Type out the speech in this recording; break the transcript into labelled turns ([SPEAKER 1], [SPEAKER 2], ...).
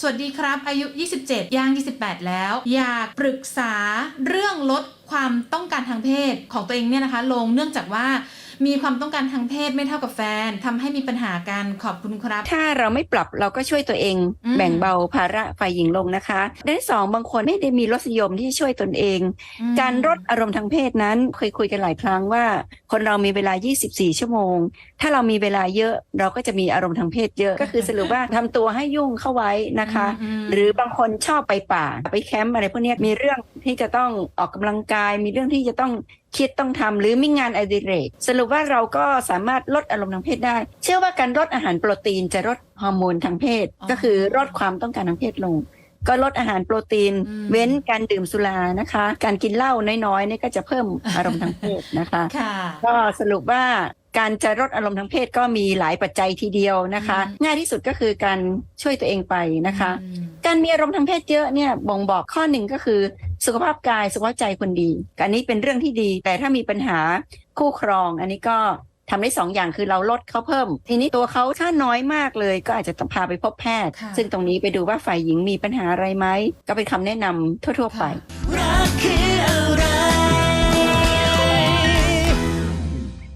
[SPEAKER 1] สวัสดีครับ อายุ 27 ย่าง 28 แล้ว อยากปรึกษาเรื่องลดความต้องการทางเพศของตัวเองเนี่ยนะคะ ลงเนื่องจากว่ามีความต้องการทางเพศไม่เท่ากับแฟนทำให้มีปัญหากันขอบคุณครับ
[SPEAKER 2] ถ้าเราไม่ปรับเราก็ช่วยตัวเอง
[SPEAKER 1] อืม
[SPEAKER 2] แบ่งเบาภาระฝ่ายหญิงลงนะคะด้านที่สองบางคนไม่ได้มีรสนิยมที่จะช่วยตนเอง
[SPEAKER 1] อืม
[SPEAKER 2] การลดอารมณ์ทางเพศนั้นเคยคุยกันหลายครั้งว่าคนเรามีเวลา 24 ชั่วโมง ถ้าเรามีเวลาเยอะเราก็จะมีอารมณ์ทางเพศเยอะ ก็คือสรุปว่าทำตัวให้ยุ่งเข้าไว้นะคะ
[SPEAKER 1] อืม
[SPEAKER 2] หรือบางคนชอบไปป่าไปแคมป์อะไรพวกเนี้ยมีเรื่องที่จะต้องออกกำลังกาย มีเรื่องที่จะต้องคิดต้องทำหรือมีงานอดิเรก สรุปว่าเราก็สามารถลดอารมณ์ทางเพศได้ เชื่อว่าการลดอาหารโปรตีนจะลดฮอร์โมนทางเพศ
[SPEAKER 1] อ๋อ
[SPEAKER 2] ก็คือลดความต้องการทางเพศลง ก็ลดอาหารโปรตีน
[SPEAKER 1] อืม
[SPEAKER 2] เว้นการดื่มสุรานะคะ การกินเหล้าน้อยๆเนี่ยก็จะเพิ่มอารมณ์ทางเพศนะคะ
[SPEAKER 1] ค่ะ
[SPEAKER 2] ก็สรุปว่าการจะลดอารมณ์ทางเพศก็มีหลายปัจจัยทีเดียวนะคะ
[SPEAKER 1] อืม
[SPEAKER 2] ง่ายที่สุดก็คือการช่วยตัวเองไปนะคะ
[SPEAKER 1] อืม
[SPEAKER 2] การมีอารมณ์ทางเพศเยอะเนี่ยบ่งบอกข้อหนึ่งก็คือ สุขภาพกายสุขภาพใจคนดีอันนี้เป็นเรื่องที่ดี แต่ถ้ามีปัญหาคู่ครอง อันนี้ก็ ทำได้สองอย่างคือเราลดเขาเพิ่ม ทีนี้ตัวเขาถ้าน้อยมากเลย ก็อาจจะต้องพาไปพบแพทย์
[SPEAKER 1] ค่ะ
[SPEAKER 2] ซึ่งตรงนี้ไปดูว่าฝ่ายหญิงมีปัญหาอะไรไหมก็เป็นคำแนะนำทั่ว ๆ ไป
[SPEAKER 1] ค่ะ
[SPEAKER 3] รักคืออะไร